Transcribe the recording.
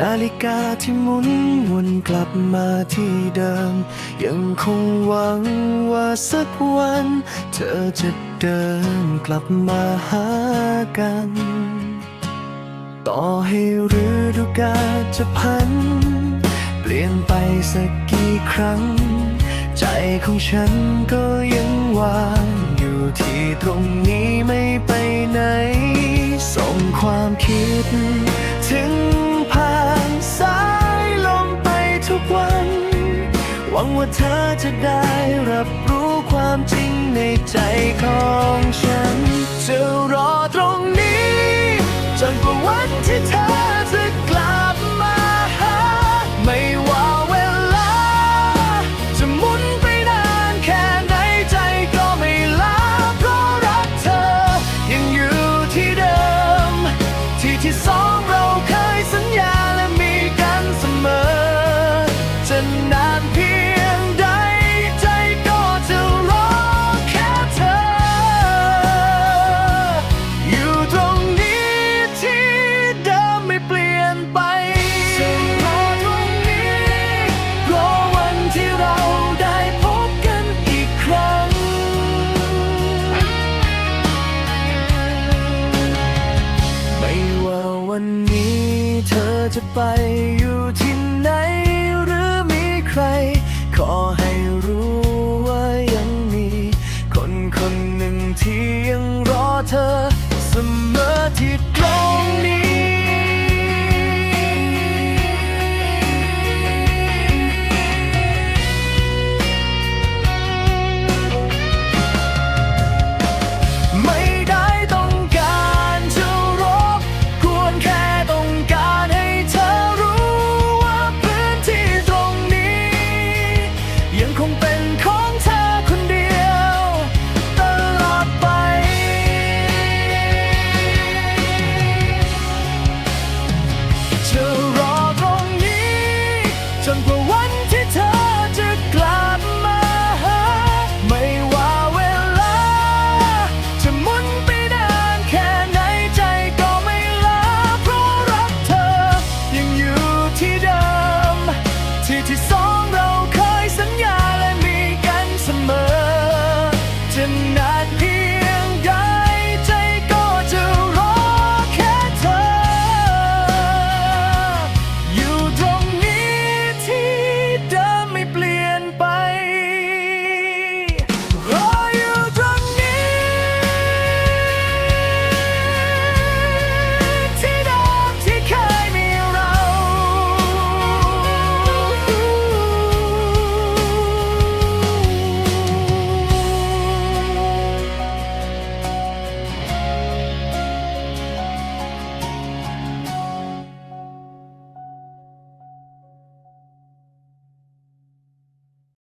นาฬิกาที่หมุนวนกลับมาที่เดิม ยังคงหวังว่าสักวัน เธอจะเดินกลับมาหากัน ต่อให้ฤดูกาลจะพัน เปลี่ยนไปสักกี่ครั้ง ใจของฉันก็ยังวางอยู่ที่ตรงนี้ไม่ไปไหนส่งความคิด หวังว่าเธอจะได้รับรู้ความจริงในใจของ ไปอยู่ที่ไหน หรือมีใคร ขอให้รู้ว่ายังมี คนคนหนึ่งที่ยังรอเธอเสมอ To.